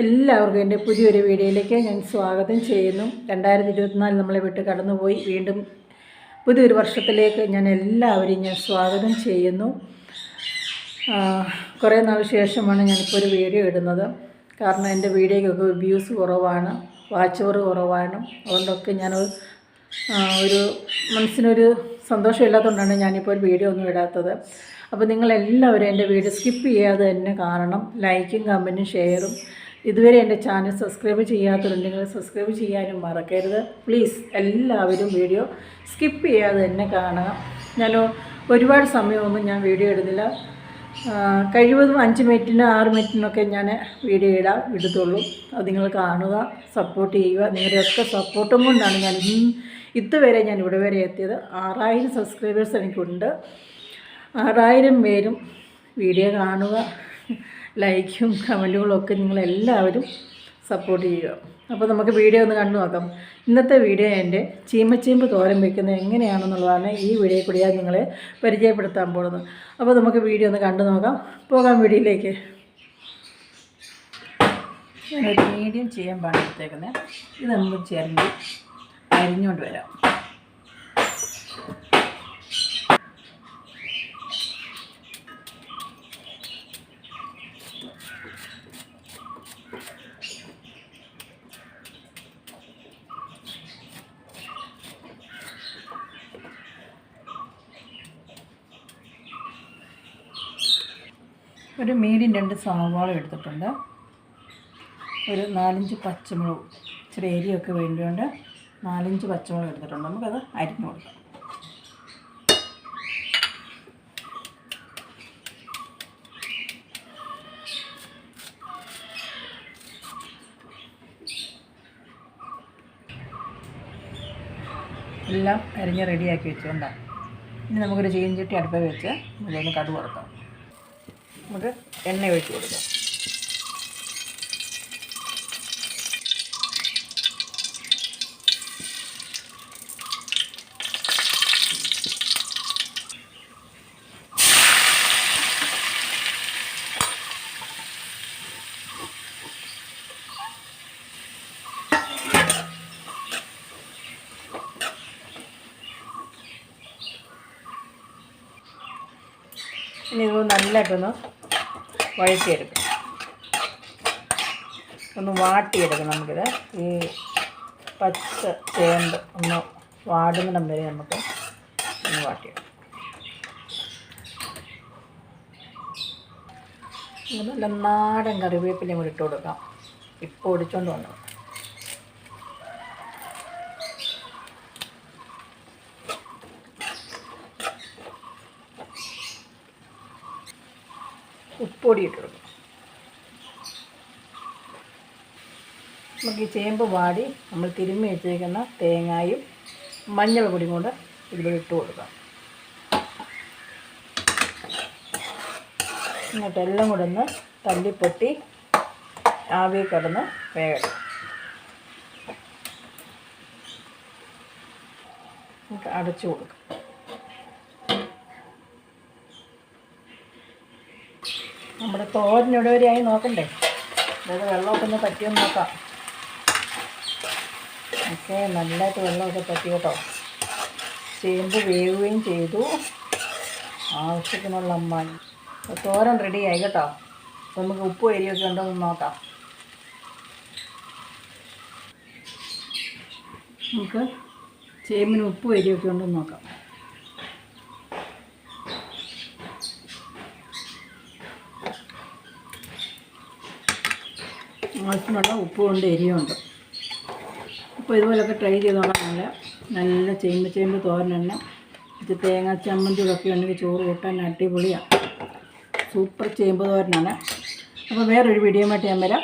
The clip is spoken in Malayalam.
എല്ലാവർക്കും എന്റെ പുതിയൊരു വീഡിയോയിലേക്ക് ഞാൻ സ്വാഗതം ചെയ്യുന്നു. രണ്ടായിരത്തി ഇരുപത്തിനാല് നമ്മളെ വിട്ട് കടന്നുപോയി. വീണ്ടും പുതിയൊരു വർഷത്തിലേക്ക് ഞാൻ എല്ലാവരെയും ഞാൻ സ്വാഗതം ചെയ്യുന്നു. കുറേ നാൾ ശേഷമാണ് ഞാനിപ്പോൾ ഒരു വീഡിയോ ഇടുന്നത്. കാരണം എന്റെ വീഡിയോയ്ക്കൊക്കെ വ്യൂസ് കുറവാണ് വാച്ച് ഓവർ കുറവാണ്. അതുകൊണ്ടൊക്കെ ഞാൻ ഒരു മനസ്സിനൊരു സന്തോഷമില്ലാത്തതുകൊണ്ടാണ് ഞാനിപ്പോൾ ഒരു വീഡിയോ ഒന്നും ഇടാത്തത്. അപ്പോൾ നിങ്ങളെല്ലാവരും എന്റെ വീഡിയോ സ്കിപ്പ് ചെയ്യാതെ തന്നെ കാണണം. ലൈക്കും കമന്റും ഷെയറും. ഇതുവരെ എന്റെ ചാനൽ സബ്സ്ക്രൈബ് ചെയ്യാത്തതുണ്ടെങ്കിൽ സബ്സ്ക്രൈബ് ചെയ്യാനും മറക്കരുത്. പ്ലീസ് എല്ലാവരും വീഡിയോ സ്കിപ്പ് ചെയ്യാതെ തന്നെ കാണുക. ഞാൻ ഒരുപാട് സമയമൊന്നും ഞാൻ വീഡിയോ ഇടുന്നില്ല. കഴിവതും അഞ്ച് മിനിറ്റിന് ആറ് മിനിറ്റിനൊക്കെ ഞാൻ വീഡിയോ ഇടാം ഇടത്തുള്ളൂ അത് നിങ്ങൾ കാണുക സപ്പോർട്ട് ചെയ്യുക. നിങ്ങളുടെയൊക്കെ സപ്പോർട്ടും കൊണ്ടാണ് ഞാൻ ഇതുവരെ ഞാൻ ഇവിടെ വരെ എത്തിയത്. ആറായിരം സബ്സ്ക്രൈബേഴ്സ് എനിക്കുണ്ട്. ആറായിരം പേരും വീഡിയോ കാണുക. ലൈക്കും കമന്റുകളും ഒക്കെ നിങ്ങളെല്ലാവരും സപ്പോർട്ട് ചെയ്യുക. അപ്പോൾ നമുക്ക് വീഡിയോ ഒന്ന് കണ്ടു നോക്കാം. ഇന്നത്തെ വീഡിയോ എന്റെ ചീമച്ചീമ്പ് തോരൻ വെക്കുന്നത് എങ്ങനെയാണെന്നുള്ളതാണ് ഈ വീഡിയോ കൂടി ഞാൻ നിങ്ങളെ പരിചയപ്പെടുത്താൻ പോകുന്നത്. അപ്പോൾ നമുക്ക് വീഡിയോ ഒന്ന് കണ്ടു നോക്കാം. പോകാം വീഡിയോയിലേക്ക് ഞാനൊരു മീഡിയം ചെയ്യാൻ പാടെടുത്തേക്കുന്നത് ഇത് നമുക്ക് ചേർന്ന് അരിഞ്ഞുകൊണ്ട് വരാം. ഒരു മീഡിയം രണ്ട് സവാള എടുത്തിട്ടുണ്ട്. ഒരു നാലഞ്ച് പച്ചമുളക് ഇച്ചിരി എരിയൊക്കെ വേണ്ടിയുണ്ട് നാലഞ്ച് പച്ചമുളക് എടുത്തിട്ടുണ്ട്. നമുക്കത് അരിഞ്ഞു കൊടുക്കാം. എല്ലാം അരിഞ്ഞ് റെഡിയാക്കി വെച്ചുകൊണ്ടാണ് ഇനി നമുക്കൊരു ചീഞ്ചട്ടി അടുപ്പ് വെച്ച് ഇതിലൊന്ന് കടുവറക്കാം വറുക്കാം. നമുക്ക് എണ്ണ ഒഴിച്ച് കൊടുക്കാം. ഇനി നല്ലതായിട്ടൊന്ന് വഴറ്റിയെടുക്കും. ഒന്ന് വാട്ടിയെടുക്കും നമുക്കിത്. ഈ പച്ച ചേമ്പ് ഒന്ന് വാടുന്നിടം വരെ നമുക്ക് ഒന്ന് വാട്ടിയെടുക്കും. നല്ല നാടൻ കറിവേപ്പിലയും കൂടി ഇട്ട് കൊടുക്കാം. ഇപ്പോൾ ഒടിച്ചോണ്ട് വന്നത്. ഉപ്പൊടി ഇട്ട് നമുക്ക് ഈ ചേമ്പ് വാടി നമ്മൾ തിരുമ്മി വെച്ചേക്കുന്ന തേങ്ങായും മഞ്ഞൾ പൊടിയും കൊണ്ട് ഇതിലൂടെ ഇട്ട് കൊടുക്കാം. എന്നിട്ട് എല്ലാം കൂടെ ഒന്ന് തല്ലിപ്പൊട്ടി ആവി കിടന്ന് വേഗം അടച്ചു കൊടുക്കാം. നമ്മുടെ വരെയായി നോക്കണ്ടേ? അതായത് വെള്ളമൊക്കെ ഒന്ന് പറ്റിയൊന്ന് നോക്കാം. ഓക്കെ നല്ലതായിട്ട് വെള്ളമൊക്കെ പറ്റി കേട്ടോ. ചേമ്പ് വേവുകയും ചെയ്തു. ആവശ്യത്തിനുള്ള അപ്പോൾ തോരൻ റെഡിയായി കേട്ടോ. നമുക്ക് ഉപ്പ് എരിയൊക്കെ ഉണ്ടോ എന്ന് നോക്കാം. നമുക്ക് ചേമ്പിന് ഉപ്പ് എരിയൊക്കെ ഉണ്ടോ എന്ന് നോക്കാം. ആവശ്യമുള്ള ഉപ്പും ഉണ്ട് എരിയുണ്ട് അപ്പോൾ ഇതുപോലൊക്കെ ട്രൈ ചെയ്ത് നല്ല നല്ല ചേമ്പ് ചേമ്പ് തോരനെണ്ണ ഇത് തേങ്ങ ചമ്മന്തിയൊക്കെ ഉണ്ടെങ്കിൽ ചോറ് കൂട്ടാൻ അടിപൊളിയാണ് സൂപ്പർ ചേമ്പ് തോരനാണ്. അപ്പോൾ വേറൊരു വീഡിയോ ആയിട്ട് ഞാൻ വരാം.